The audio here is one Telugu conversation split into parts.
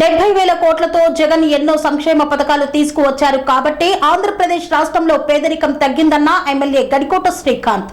డెబ్బై వేల కోట్లతో జగన్ ఎన్నో సంక్షేమ పథకాలు తీసుకువచ్చారు కాబట్టి ఆంధ్రప్రదేశ్ రాష్ట్రంలో పేదరికం తగ్గిందన్న ఎమ్మెల్యే గడికోట శ్రీకాంత్.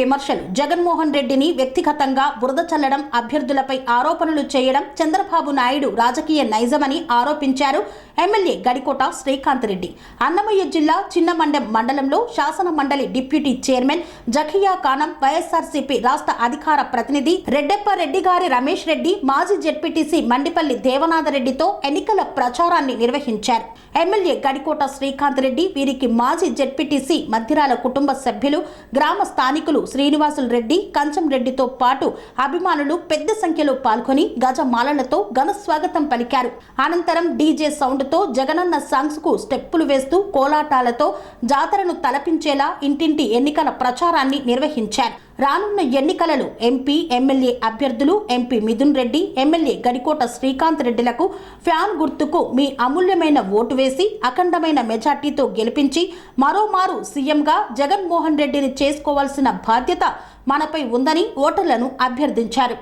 విమర్శలు. జగన్మోహన్ రెడ్డిని వ్యక్తిగతంగా బురద చల్లడం అభ్యర్థులపై ఆరోపణలు చేయడం చంద్రబాబు నాయుడు రాజకీయ నైజమని ఆరోపించారు ఎమ్మెల్యే గడికోట శ్రీకాంత్ రెడ్డి. అన్నమయ్య జిల్లా చిన్నమండెం మండలంలో శాసన మండలి డిప్యూటీ చైర్మన్ జఖియా ఖానం వైఎస్ఆర్సీపీ రాష్ట్ర అధికార ప్రతినిధి రెడ్డెప్పారెడ్డి గారి రమేష్ రెడ్డి మాజీ జెడ్పీటీసీ మండిపల్లి దేవనాథ రెడ్డితో ఎన్నికల ప్రచారాన్ని నిర్వహించారు. ఎమ్మెల్యే గడికోట శ్రీకాంత్ రెడ్డి వీరికి మాజీ జెడ్పీటీసీ మధ్యరాల కుటుంబ సభ్యులు గ్రామ స్థానికులు శ్రీనివాసులు రెడ్డి కంచం రెడ్డితో పాటు అభిమానులు పెద్ద సంఖ్యలో పాల్గొని గజమాలలతో ఘన స్వాగతం పలికారు. అనంతరం డీజే సౌండ్తో జగనన్న సాంగ్స్కు స్టెప్పులు వేస్తూ కోలాటాలతో జాతరను తలపించేలా ఇంటింటి ఎన్నికల ప్రచారాన్ని నిర్వహించారు. రానున్న ఎన్నికలలో ఎంపీ ఎమ్మెల్యే అభ్యర్థులు ఎంపీ మిథున్ రెడ్డి ఎమ్మెల్యే గడికోట శ్రీకాంత్ రెడ్డిలకు ఫ్యాన్ గుర్తుకు మీ అమూల్యమైన ఓటు వేసి అఖండమైన మెజార్టీతో గెలిపించి మరోమారు సీఎంగా జగన్మోహన్ రెడ్డిని చేసుకోవాల్సిన బాధ్యత మనపై ఉందని ఓటర్లను అభ్యర్థించారు.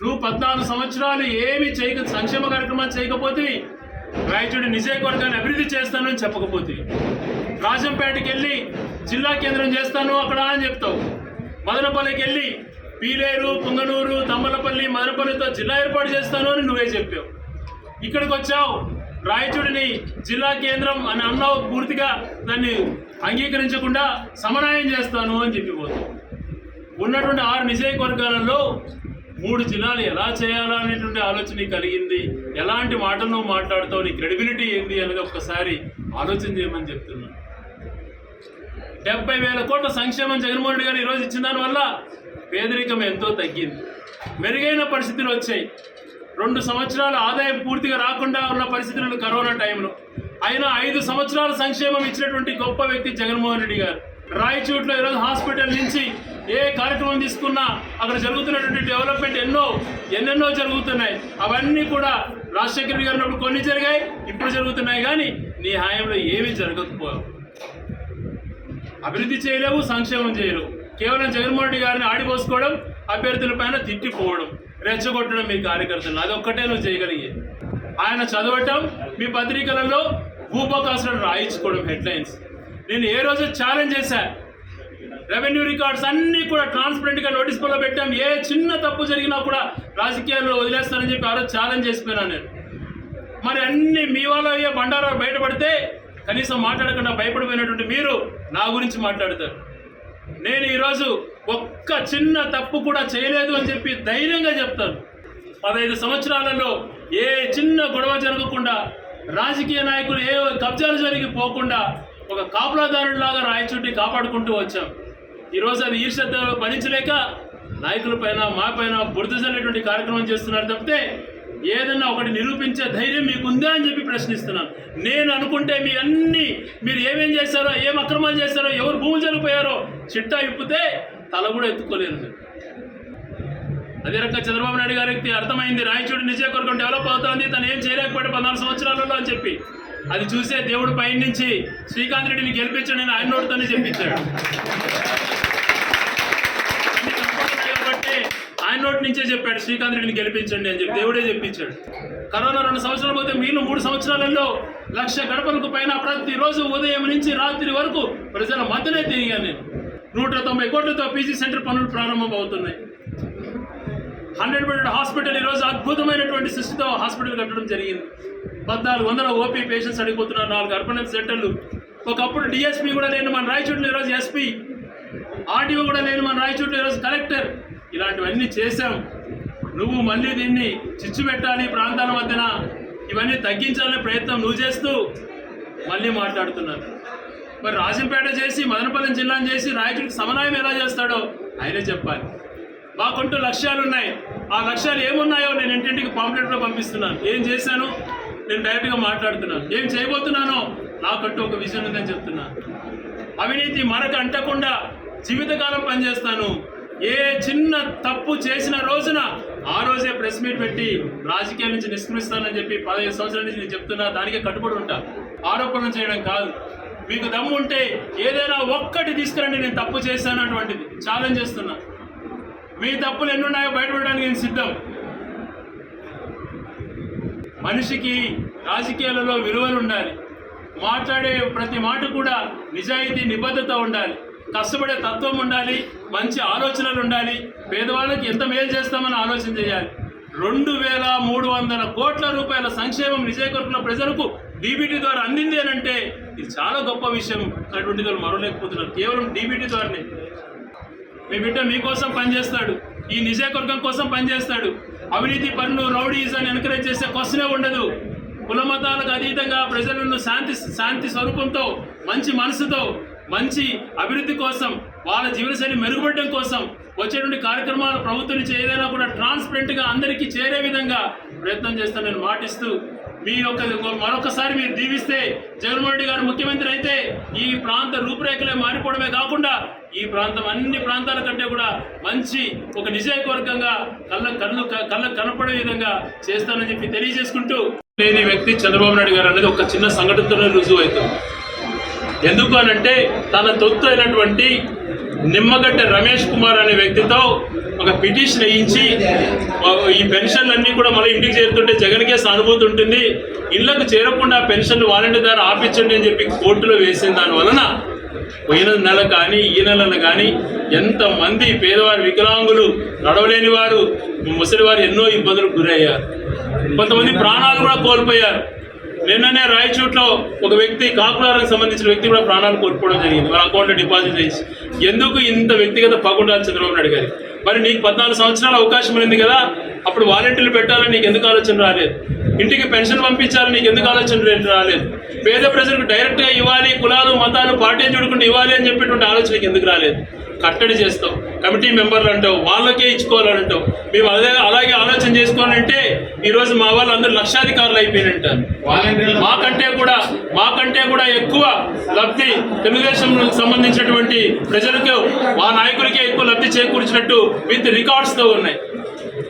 నువ్వు పద్నాలుగు సంవత్సరాలు ఏమి చేయక సంక్షేమ కార్యక్రమాలు చేయకపోతే రాయచూడి నిజయకొడగాన్ని అభివృద్ధి చేస్తానని చెప్పకపోతే. రాజంపేటకి వెళ్ళి జిల్లా కేంద్రం చేస్తాను అక్కడ అని చెప్తావు. మదనపల్లికి వెళ్ళి పీలేరు పుంగనూరు తమ్మలపల్లి మదనపల్లితో జిల్లా ఏర్పాటు చేస్తాను అని నువ్వే చెప్పావు. ఇక్కడికి వచ్చావు. రాయచూడిని జిల్లా కేంద్రం అని అన్నావు పూర్తిగా. దాన్ని అంగీకరించకుండా సమన్వయం చేస్తాను అని చెప్పిపోతావు. ఉన్నటువంటి ఆరు నియోజకవర్గాలలో మూడు జిల్లాలు ఎలా చేయాలా అనేటువంటి ఆలోచన కలిగింది. ఎలాంటి మాటలు నువ్వు మాట్లాడుతావు? నీ క్రెడిబిలిటీ ఏంది? అనేది ఒక్కసారి ఆలోచన చేయమని చెప్తున్నాను డెబ్బై వేల కోట్ల సంక్షేమం జగన్మోహన్ రెడ్డి గారు ఈరోజు ఇచ్చిన దానివల్ల పేదరికం ఎంతో తగ్గింది. మెరుగైన పరిస్థితులు వచ్చాయి. రెండు సంవత్సరాల ఆదాయం పూర్తిగా రాకుండా ఉన్న పరిస్థితులు కరోనా టైంలో. అయినా ఐదు సంవత్సరాల సంక్షేమం ఇచ్చినటువంటి గొప్ప వ్యక్తి జగన్మోహన్ రెడ్డి గారు. రాయచూట్లో ఈరోజు హాస్పిటల్ నుంచి ఏ కార్యక్రమం తీసుకున్నా అక్కడ జరుగుతున్నటువంటి డెవలప్మెంట్ ఎన్నో ఎన్నెన్నో జరుగుతున్నాయి. అవన్నీ కూడా రాజశేఖర గారినప్పుడు గారు ఉన్నప్పుడు కొన్ని జరిగాయి ఇప్పుడు జరుగుతున్నాయి. కానీ నీ హాయంలో ఏమీ జరగకపోవు అభివృద్ధి చేయలేవు సంక్షేమం చేయలేవు. కేవలం జగన్మోహన్ రెడ్డి గారిని ఆడిపోసుకోవడం అభ్యర్థుల పైన తిట్టిపోవడం రెచ్చగొట్టడం మీ కార్యకర్తలు. అదొక్కటే నువ్వు చేయగలిగే. ఆయన చదవటం మీ పత్రికలలో భూపకాశాలు రాయించుకోవడం హెడ్లైన్స్. నేను ఏ రోజు ఛాలెంజ్ చేశా? రెవెన్యూ రికార్డ్స్ అన్నీ కూడా ట్రాన్స్పరెంట్గా నోటీస్ బోర్డులో పెట్టాం. ఏ చిన్న తప్పు జరిగినా కూడా రాజకీయాల్లో వదిలేస్తానని చెప్పి ఆ రోజు ఛాలెంజ్ చేసిపోయినా నేను. మరి అన్ని మీ వాళ్ళ అయ్యే బండారాలు బయటపడితే కనీసం మాట్లాడకుండా భయపడిపోయినటువంటి మీరు నా గురించి మాట్లాడతారు. నేను ఈరోజు ఒక్క చిన్న తప్పు కూడా చేయలేదు అని చెప్పి ధైర్యంగా చెప్తాను. పదహైదు సంవత్సరాలలో ఏ చిన్న గొడవ జరగకుండా రాజకీయ నాయకులు ఏ కబ్జాలు జరిగి పోకుండా ఒక కాపలాదారులాగా రాయచుట్టి కాపాడుకుంటూ వచ్చాం. ఈరోజు అది ఈర్ష్యత భరించలేక నాయకుల పైన మా పైన బురద కార్యక్రమం చేస్తున్నారు తప్పితే ఏదన్నా ఒకటి నిరూపించే ధైర్యం మీకుందా అని చెప్పి ప్రశ్నిస్తున్నాను. నేను అనుకుంటే మీ అన్ని మీరు ఏమేం చేశారో ఏం అక్రమాలు చేశారో ఎవరు భూములు చనిపోయారో చిట్టా ఇప్పితే తల కూడా ఎత్తుకోలేదు అదే రకంగా చంద్రబాబు నాయుడు గారికి అర్థమైంది రాయచూడు నిజే కొరకు డెవలప్ అవుతోంది తను ఏం చేయలేకపోయాడు పద్నాలుగు సంవత్సరాలలో అని చెప్పి. అది చూసే దేవుడు పైనుంచి శ్రీకాంత్ రెడ్డిని గెలిపించాడని అని ఆయన నోటితోనే చెప్పించాడు అన్ని తప్పులున్నాయి కాబట్టి ఆయన నోటి నుంచే చెప్పాడు శ్రీకాంత్ రెడ్డిని గెలిపించండి అని చెప్పి దేవుడే చెప్పించాడు. కరోనా రెండు సంవత్సరాలు పోతే మీరు మూడు సంవత్సరాలలో లక్ష గడపలకు పైన ప్రతిరోజు ఉదయం నుంచి రాత్రి వరకు ప్రజల మధ్యనే తిరిగాను నేను. నూట తొంభై కోట్లతో పీజీ సెంటర్ పనులు ప్రారంభం అవుతున్నాయి హండ్రెడ్ బెడెడ్ హాస్పిటల్ ఈరోజు అద్భుతమైనటువంటి సృష్టితో హాస్పిటల్ కట్టడం జరిగింది. పద్నాలుగు వందల ఓపీ పేషెంట్స్ అడిగిపోతున్నారు నాలుగు అర్బన్ సెంటర్లు. ఒకప్పుడు డిఎస్పీ కూడా లేని మన రాయచోట్ల ఈరోజు ఎస్పీ ఆర్డీఓ కూడా లేని మన రాయచోట్ల ఈరోజు కలెక్టర్. ఇలాంటివన్నీ చేశాం. నువ్వు మళ్ళీ దీన్ని చిచ్చు పెట్టాలి ప్రాంతాల మధ్యన. ఇవన్నీ తగ్గించాలనే ప్రయత్నం నువ్వు చేస్తూ మళ్ళీ మాట్లాడుతున్నారు. మరి రాజంపేట చేసి మదనపల్లి జిల్లాను చేసి రాయచూడికి సమన్వయం ఎలా చేస్తాడో ఆయనే చెప్పాలి. మాకుంటూ లక్ష్యాలు ఉన్నాయి ఆ లక్ష్యాలు ఏమున్నాయో నేను ఇంటింటికి పాంప్లెట్లో పంపిస్తున్నాను. ఏం చేశాను? నేను డైరెక్ట్గా మాట్లాడుతున్నాను. ఏం చేయబోతున్నానో నాకంటూ ఒక విజన్ ఉందని చెప్తున్నాను. అవినీతి మనకు అంటకుండా జీవితకాలం పనిచేస్తాను. ఏ చిన్న తప్పు చేసిన రోజున ఆ రోజే ప్రెస్ మీట్ పెట్టి రాజకీయాల నుంచి నిష్క్రమిస్తానని చెప్పి పదహైదు సంవత్సరాల నుంచి నేను చెప్తున్నా దానికే కట్టుబడి ఉంటా. ఆరోపణలు చేయడం కాదు. మీకు దమ్ము ఉంటే ఏదైనా ఒక్కటి తీసుకురండి నేను తప్పు చేశాను అటువంటిది. ఛాలెంజ్ చేస్తున్నా. మీ తప్పులు ఎన్నున్నాయో బయటపడడానికి నేను సిద్ధం. మనిషికి రాజకీయాలలో విలువలు ఉండాలి. మాట్లాడే ప్రతి మాట కూడా నిజాయితీ నిబద్ధత ఉండాలి. కష్టపడే తత్వం ఉండాలి మంచి ఆలోచనలు ఉండాలి పేదవాళ్ళకి ఎంత మేలు చేస్తామని ఆలోచన చేయాలి. రెండు వేల మూడు వందల కోట్ల రూపాయల సంక్షేమం నిజయకొరకున్న ప్రజలకు డీబీటీ ద్వారా అందింది అని అంటే ఇది చాలా గొప్ప విషయం. అటువంటి వాళ్ళు మరవలేకపోతున్నారు కేవలం డీబీటీ ద్వారానే. మీ బిడ్డ మీకోసం పనిచేస్తాడు ఈ నిజయకొర్గం కోసం పనిచేస్తాడు. అవినీతి పనులు రౌడీస్ అని ఎంకరేజ్ చేసే క్వశ్చనే ఉండదు. కులమతాలకు అతీతంగా ప్రజలను శాంతి శాంతి స్వరూపంతో మంచి మనసుతో మంచి అభివృద్ధి కోసం వాళ్ళ జీవనశైలి మెరుగుపడడం కోసం వచ్చేటువంటి కార్యక్రమాలు ప్రభుత్వం నుంచి ఏదైనా కూడా ట్రాన్స్పరెంట్గా అందరికీ చేరే విధంగా ప్రయత్నం చేస్తాను నేను మాటిస్తూ మీ యొక్క మరొకసారి మీరు దీవిస్తే జగన్మోహన్ రెడ్డి గారు ముఖ్యమంత్రి అయితే ఈ ప్రాంత రూపురేఖలే మారిపోవడమే కాకుండా ఈ ప్రాంతం అన్ని ప్రాంతాల కంటే కూడా మంచి ఒక నిజాయకవర్గంగా కళ్ళ కళ్ళు కళ్ళ కనపడే విధంగా చేస్తానని చెప్పి తెలియజేసుకుంటూ లేని వ్యక్తి చంద్రబాబు నాయుడు గారు అనేది ఒక చిన్న సంఘటనతోనే రుజువు అవుతుంది ఎందుకు అనంటే తన తొత్తు అయినటువంటి నిమ్మగడ్డ రమేష్ కుమార్ అనే వ్యక్తితో ఒక పిటిషన్ వేయించి ఈ పెన్షన్లన్నీ కూడా మళ్ళీ ఇంటికి చేరుతుంటే జగన్కే సానుభూతి ఉంటుంది. ఇళ్ళకు చేరకుండా పెన్షన్లు వాలంటీ ద్వారా ఆపించండి అని చెప్పి కోర్టులో వేసిన దాని వలన పోయిన నెల కానీ ఈ నెలలో కానీ ఎంతమంది పేదవారు వికలాంగులు నడవలేని వారు ముసలివారు ఎన్నో ఇబ్బందులకు గురయ్యారు. కొంతమంది ప్రాణాలు కూడా కోల్పోయారు. నిన్ననే రాయచూట్లో ఒక వ్యక్తి కాకులారకు సంబంధించిన వ్యక్తి కూడా ప్రాణాలు కోల్పోవడం జరిగింది. వాళ్ళ అకౌంట్లో డిపాజిట్ చేసి. ఎందుకు ఇంత వ్యక్తిగత పగుండాలి చంద్రబాబు నాయుడు గారి మరి నీకు పద్నాలుగు సంవత్సరాల అవకాశం ఉంది కదా అప్పుడు వాలంటీర్లు పెట్టాలని నీకు ఎందుకు ఆలోచన రాలేదు? ఇంటికి పెన్షన్ పంపించాలని నీకు ఎందుకు ఆలోచన రాలేదు? పేద ప్రజలకు డైరెక్ట్గా ఇవ్వాలి కులాలు మతాలు పార్టీ చూడకుండా ఇవ్వాలి అని చెప్పేటువంటి ఆలోచనకి ఎందుకు రాలేదు? కట్టడి చేస్తావు కమిటీ మెంబర్లు అంటావు వాళ్ళకే ఇచ్చుకోవాలని అంటావు మేము అదే అలాగే ఆలోచన చేసుకోవాలంటే ఈరోజు మా వాళ్ళు అందరూ లక్షాధికారులు అయిపోయినంటారు మాకంటే కూడా మాకంటే కూడా ఎక్కువ లబ్ధి తెలుగుదేశం సంబంధించినటువంటి ప్రజలకు మా నాయకులకే ఎక్కువ లబ్ధి చేకూర్చినట్టు విత్ రికార్డ్స్తో ఉన్నాయి.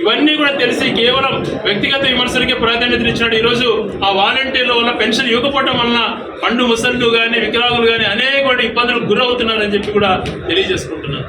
ఇవన్నీ కూడా తెలిసి కేవలం వ్యక్తిగత విమర్శలకే ప్రాధాన్యత ఇచ్చినాడు ఈరోజు ఆ వాలంటీర్ల వల్ల పెన్షన్ ఇవ్వకపోవడం వలన పండు ముసళ్ళు కానీ వికలాంగులు కానీ అనేక ఇబ్బందులకు గురవుతున్నారని చెప్పి కూడా తెలియజేసుకుంటున్నాను.